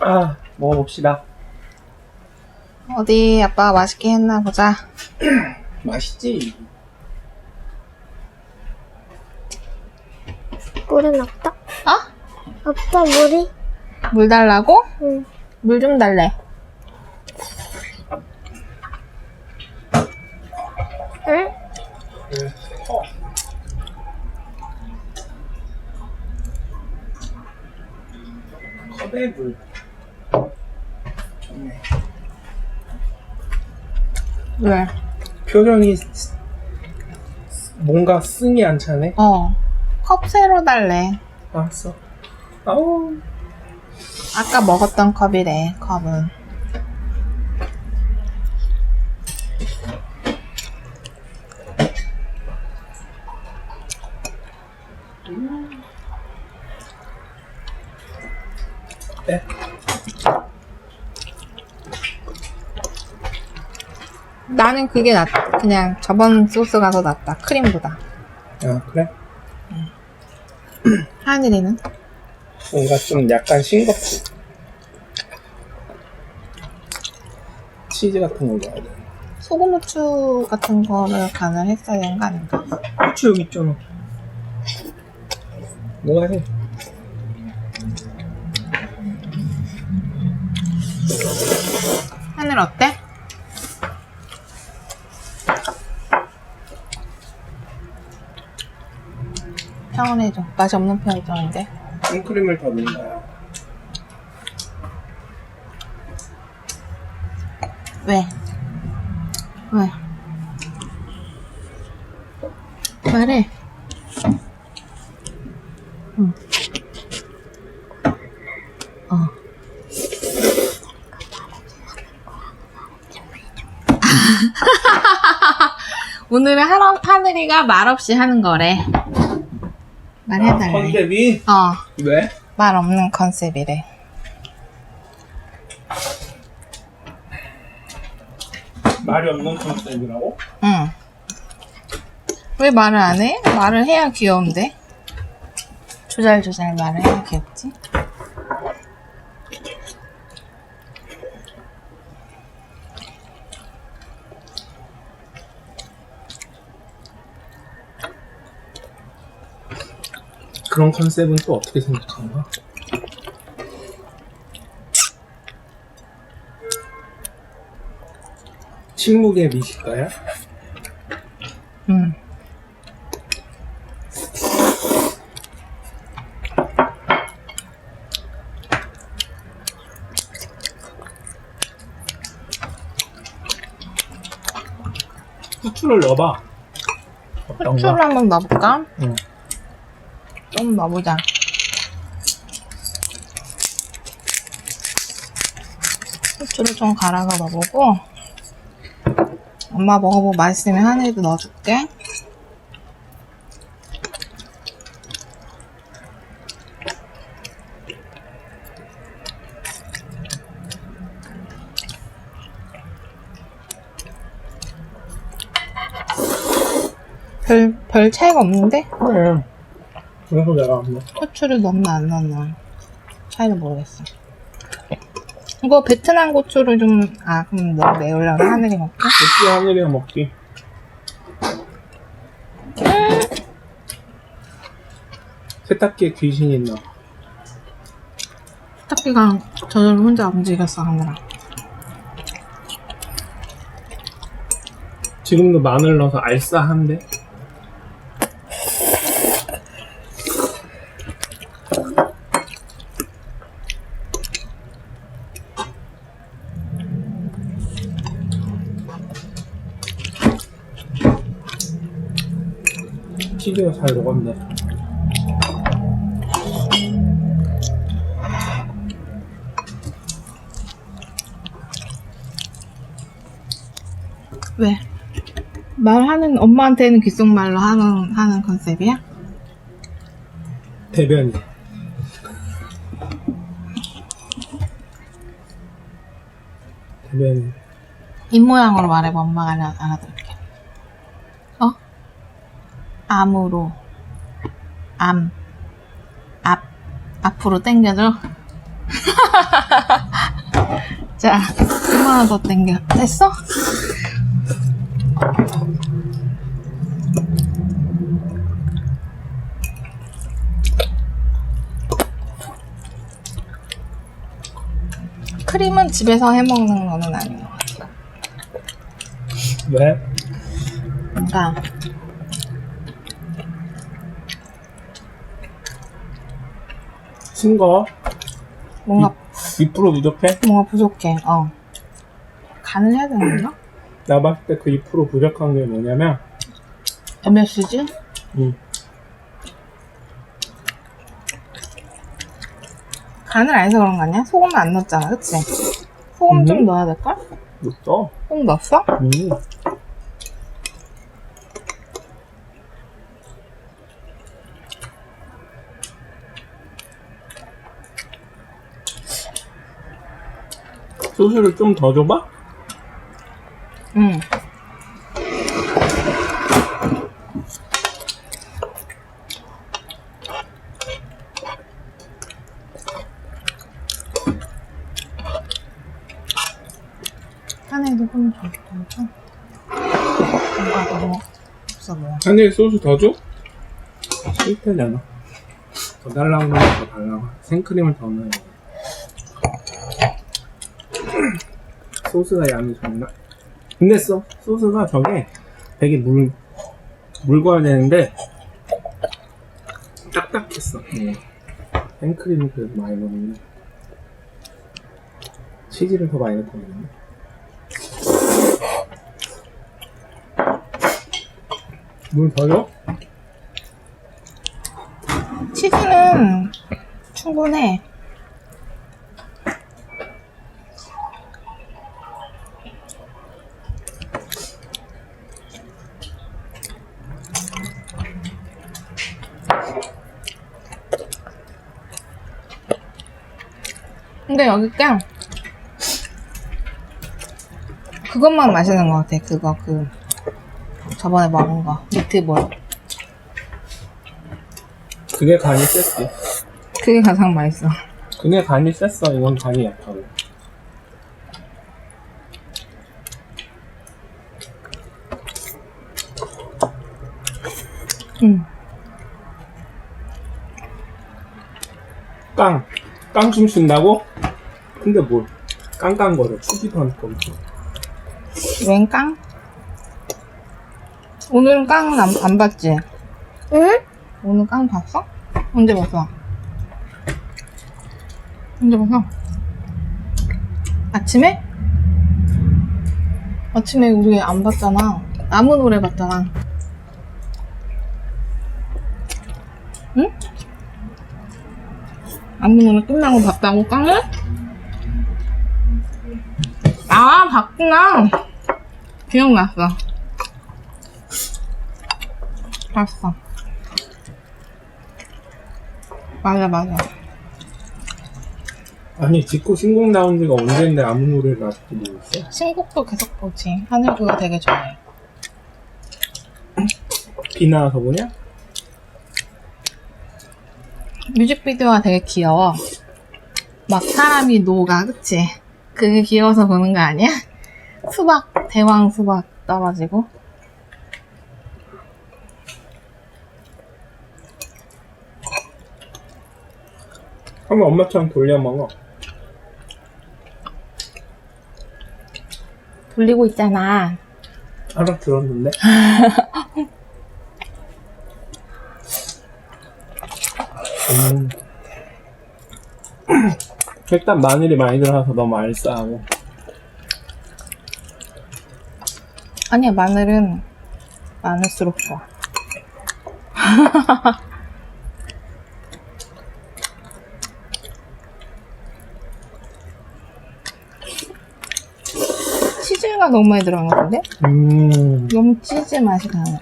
아, 먹어봅시다. 어디 아빠가 맛있게 했나 보자. 맛있지? 물은 없다? 어? 없다, 물이? 물 달라고? 응. 물 좀 달래. 응? 컵에 물. 왜? 표정이 쓰- 뭔가 승이 안 차네? 어. 컵 새로 달래. 알았어. 아우. 아까 먹었던 컵이래, 컵은. 나는 그게 낫, 그냥 저번 소스가 더 낫다. 크림보다. 아, 그래? 하늘이는? 뭔가 좀 약간 싱겁지. 치즈 같은 거 넣어야 돼. 소금 후추 같은 거를 간을 했어야 되는 거 아닌가? 후추 여기 있잖아. 뭐가 해? 하늘 어때? 평온해져. 맛이 없는 편이던데. 생크림을 더 넣는 거야. 왜? 왜? 말해. 응. 어. 오늘은 하늘이가 말없이 하는 거래. 말해달래. 컨셉이? 어, 왜? 말 없는 컨셉이래. 말이 없는 컨셉이라고? 응. 왜 말을 안 해? 말을 해야 귀여운데. 조잘조잘 말을 해야 귀엽지. 그런 컨셉은 또 어떻게 생각하는 거야? 침묵의 미식가야? 응. 후추를 넣어봐. 어떤가? 후추를 한번 넣어볼까? 응. 좀 넣어보자. 후추를 좀 갈아서 넣어보고 엄마 먹어보고 맛있으면 하늘이도 넣어줄게. 별, 별 차이가 없는데? 그래. 그래서 내가 뭐 고추를 넣나 안 넣나 차이를 모르겠어. 이거 베트남 고추를 좀, 아, 그럼 너무 매우려고 하늘이 먹고. 맥주 하늘이가 먹기. 세탁기에 귀신이 있나 봐. 세탁기가 저절로 혼자 움직였어, 하늘아. 지금도 마늘 넣어서 알싸한데? 치즈가 잘 녹았네. 왜? 말하는, 엄마한테는 귓속말로 하는, 하는 컨셉이야? 대변이. 대변이. 입 모양으로 말해봐, 엄마가 알아, 알아들을게. 어? 암으로. 암. 앞. 앞으로 당겨줘. 자, 1만원 더 땡겨. 됐어? 크림은 집에서 해 먹는 거는 아닌 것 같아. 왜? 뭔가 싱거워? 뭔가 2% 부족해? 뭔가 부족해. 어. 간을 해야 되는 건가? 나 봤을 때 그 2% 부족한 게 뭐냐면 MSG? 음, 간을 안 해서 그런 거 아니야? 소금은 안 넣었잖아, 그치? 소금 좀 음. 넣어야 될걸? 못써 소금 넣었어? 음. 소스를 좀 더 줘봐? 응. 한에도 좀 줘. 뭔가 너무 없어 보여. 한입 소스 더 줘? 실패잖아. 더 달라고 그러면 더 달라고. 생크림을 더 넣어야 돼. 소스가 양이 적나? 근데 소, 소스가 저게 되게 물, 묽어야 되는데 딱딱했어. 음. 생크림이 그래도 많이 넣었네. 치즈를 더 많이 넣었거든요. 물더 줘? 치즈는 충분해. 근데 여기 게 그것만 맛있는 것 같아. 그거 그 저번에 먹은 거 미트볼. 그게 간이 셌지. 그게 가장 맛있어. 그게 간이 셌어. 이건 간이 약하고. 응. 깡. 깡춤 춘다고? 근데 뭘. 깡깡거려. 추지도 않고. 웬 깡? 오늘은 깡은 안, 안 봤지? 응? 오늘 깡 봤어? 언제 봤어? 언제 봤어? 아침에? 아침에 우리 안 봤잖아. 아무 노래 봤잖아. 응? 아무 노래 끝나고 봤다고 깡을? 아, 봤구나. 기억났어. 봤어. 맞아, 맞아. 아니, 직구 신곡 나온 지가 언젠데 아무 노래를 아직도 모르겠어? 신곡도 계속 보지. 하늘 그거 되게 좋아해. 비 나와서 보냐? 뮤직비디오가 되게 귀여워. 막 사람이 녹아, 그치? 그게 귀여워서 보는 거 아니야? 수박, 대왕 수박 떨어지고. 한번 엄마처럼 돌려 먹어. 돌리고 있잖아. 알아 들었는데? 음. 일단 마늘이 많이 들어가서 너무 알싸하고 아니야, 마늘은 많을수록 좋아. 치즈가 너무 많이 들어간 것 같은데? 음 너무 치즈 맛이 강해.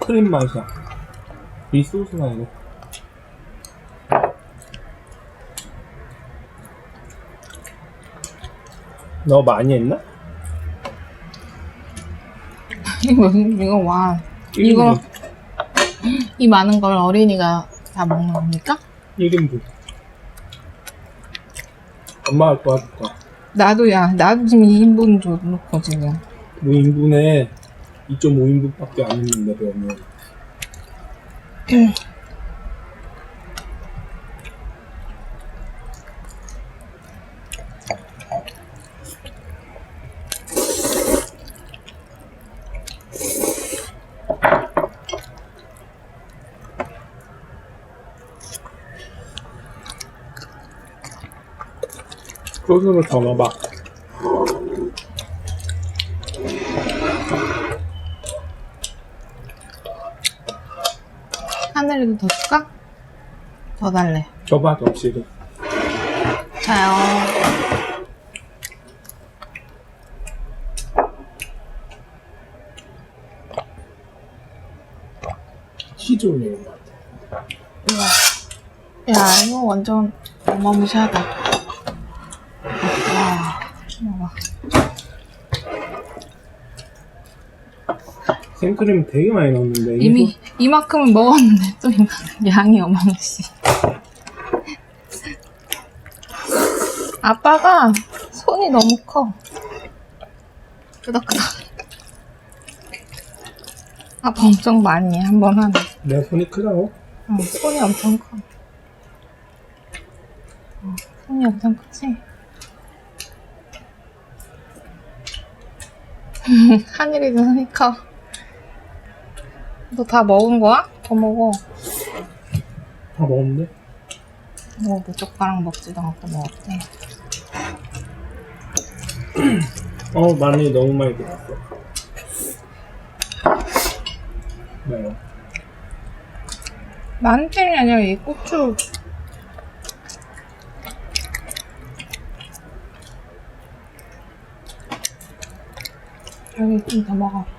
크림 맛이야 이 소스가 이거 너 많이 했나? 이거 이거 와. 이거, 이 많은 걸 어린이가 다 먹는 겁니까? 1인분. 엄마가 도와줄 거야. 나도 야 나도 지금 2인분 줘놓고 지금 5인분에 2.5인분밖에 안 있는데 그러면 소스를 더 넣어봐. 하늘이도 더 줄까? 더 달래 줘봐, 접시를. 자요 치즈 올리는 것 같아. 야 이거 완전 어마무시하다 와 봐봐 생크림 되게 많이 넣었는데 이미 이만큼은 먹었는데 또 이만큼 양이 어마무시. 아빠가 손이 너무 커. 끄덕끄덕 아빠 엄청 많이. 해 한 번 하면 내 손이 크다고? 응, 손이 엄청 커. 어, 손이 엄청 크지? 하늘이도 손이 커너다 먹은 거야? 더 먹어 다 먹었는데? 뭐, 몇 젓가락 먹지도 않고 먹었대. 어 마늘 너무 많이 들었어 매워 마늘이 아니라 이 고추. 여기 좀 더 먹어.